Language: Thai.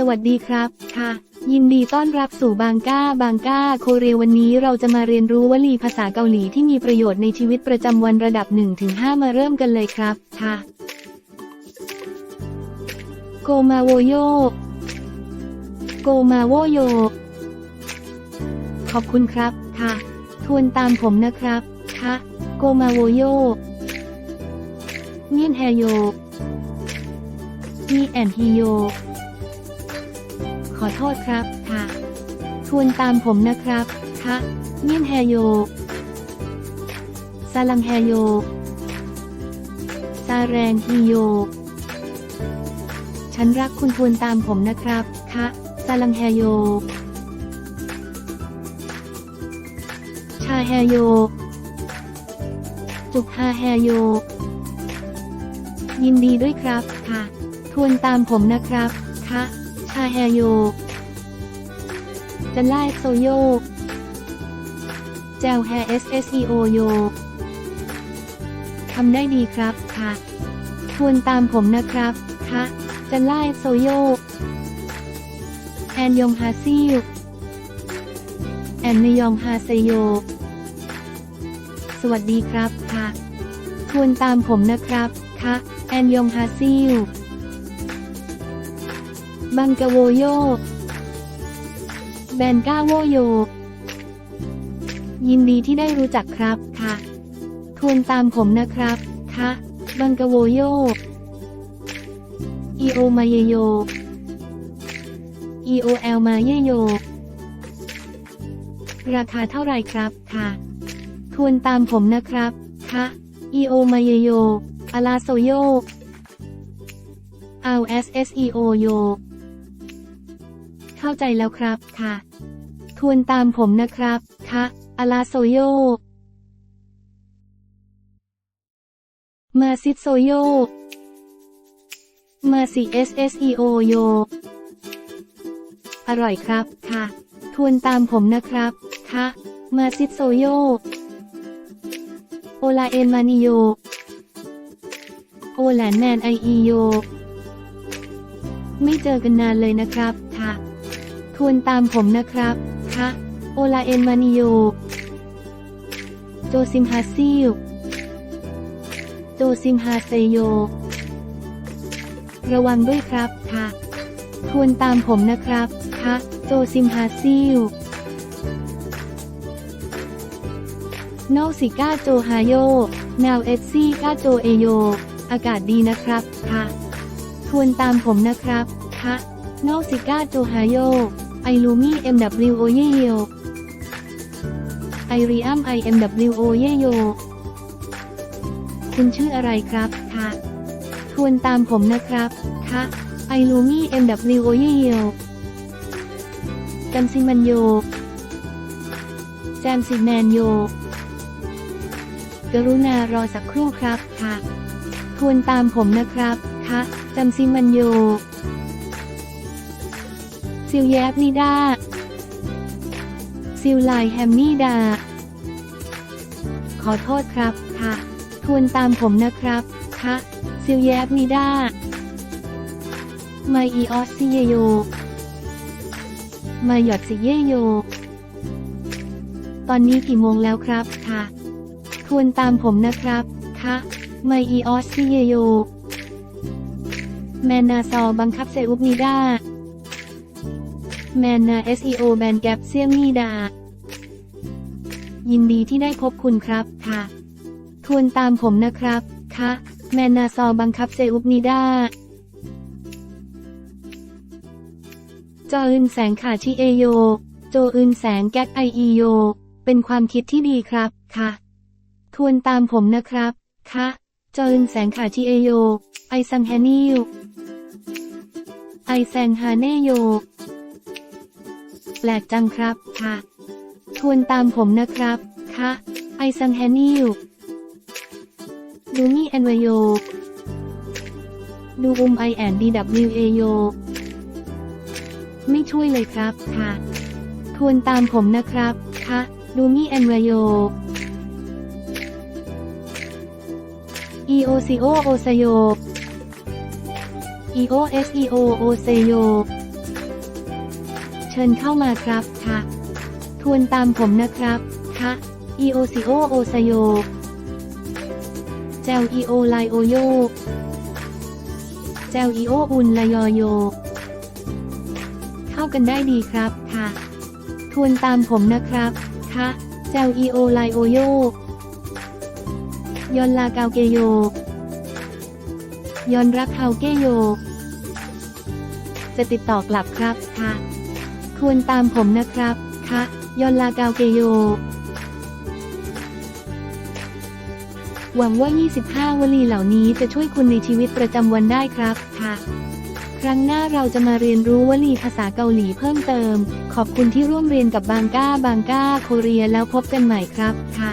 สวัสดีครับค่ะ ยินดีต้อนรับสู่บางก้า บางก้า โคเรีวันนี้เราจะมาเรียนรู้วลีภาษาเกาหลีที่มีประโยชน์ในชีวิตประจำวันระดับ 1-5 มาเริ่มกันเลยครับค่ะโกมาโวโยโกมาโวโยขอบคุณครับค่ะ ทวนตามผมนะครับค่ะโกมาโวโยเมียนแฮโยมีแอนฮีโย ขอโทษครับ ค่ะทวนตามผมนะครับ ค่ะเมียนแฮโย ซาลังแฮโย ซาแรงฮีโย ฉันรักคุณทวนตามผมนะครับ ค่ะ ซาลังแฮโย ชาแฮโย จุกฮาแฮโย ยินดีด้วยครับ ค่ะ ทวนตามผมนะครับ ค่ะ ชาแฮโยจะไล่โซโยแจวแฮ S S E O โยทำได้ดีครับค่ะทวนตามผมนะครับ ค่ะ จะไล่โซโยแอนยองฮาซิลแอนมยองฮาเซโย สวัสดีครับ ค่ะทวนตามผมนะครับ ค่ะ แอนยองฮาซิล บังกะโวโยแบนก้าโวโยยินดีที่ได้รู้จักครับค่ะ ทวนตามผมนะครับ ค่ะ บังกะโวโยอีโอมาเยโยอีโอเอลมาเยโยราคาเท่าไหร่ครับค่ะ ทวนตามผมนะครับ ค่ะ อีโอมาเยโยอาลาโซโยเอา S S E O โย เข้าใจแล้วครับค่ะ ทวนตามผมนะครับ ค่ะอาลาโซโย มาซิโซโย มาซิ S S E O โอโย อร่อยครับ ค่ะ ทวนตามผมนะครับ ค่ะ มาซิโซโย โอลาเอมานิโย โอแลนแมนไออีโย ไม่เจอกันนานเลยนะครับ ค่ะทวนตามผมนะครับค่ะโอลาเอ็นมานิโย โจซิมฮาซิล โจซิมฮาเซโย ระวังด้วยครับค่ะทวนตามผมนะครับค่ะโจซิมฮาซิลนอกสิก้าโจฮาโย นาวเอซี่ก้าโจเอโย อากาศดีนะครับ ค่ะทวนตามผมนะครับ ค่ะนอกสิก้าโจฮาโย ไอลูมี่ MW โอเยโยไอริอัม IMW โอเยโยคุณชื่ออะไรครับคะทวนตามผมนะครับคะไอลูมี่ MW โอเยโยจัมซิมันโย แจมซิแมนโย กรุณารอสักครู่ครับค่ะทวนตามผมนะครับค่ะจำซิมันโย ซิลแยบนิดาซิลไลแฮมมี่ดา ขอโทษครับ ค่ะ ทวนตามผมนะครับ ค่ะ ซิลแยบนิดาไมอีออสซิเยโย มาหยอดซิเยโย ตอนนี้กี่โมงแล้วครับ ค่ะ ทวนตามผมนะครับ ค่ะไมอีออสซิเยโย แมนนาซอบังคับเซอุปนิดา แมนนา SEO แบนแกปเซียมนีดา ยินดีที่ได้พบคุณครับค่ะ ทวนตามผมนะครับค่ะแมนนาซอบังคับเซอุปนิดาจออึนแสงขาชิเอโย โจอึนแสงแก๊กไออีโย เป็นความคิดที่ดีครับ ค่ะ ทวนตามผมนะครับค่ะจออึนแสงขาชิเอโย ไอซังแฮนิวไอแซงฮาเนโย แปลกจังครับ ค่ะทวนตามผมนะครับ ค่ะ ไอซังแฮนิวดูนี่แอนวโย ดูอุมไอแอนดีดับลิวเอโย ไม่ช่วยเลยครับ ค่ะทวนตามผมนะครับ ค่ะ ดูมี่แอนวโย EOCO โอเซโย EOSEO โอเซโย ชิญเข้ามาครับค่ะทวนตามผมนะครับค่ะอีโอซิโอโอซโยเจลอีโอไลโอโยเจลอีโออุนลยอโย เข้ากันได้ดีครับค่ะ ทวนตามผมนะครับค่ะเจลอีโอไลโอโยยอนลากาวเกโย ยอนรักเฮาเกโย จะติดต่อกลับครับค่ะ ควรตามผมนะครับค่ะยอนลากาวเกโย หวังว่า 25 วลีเหล่านี้จะช่วยคุณในชีวิตประจำวันได้ครับ ค่ะ ครั้งหน้าเราจะมาเรียนรู้วลีภาษาเกาหลีเพิ่มเติม ขอบคุณที่ร่วมเรียนกับบางก้าบางก้าโคเรียแล้วพบกันใหม่ครับ ค่ะ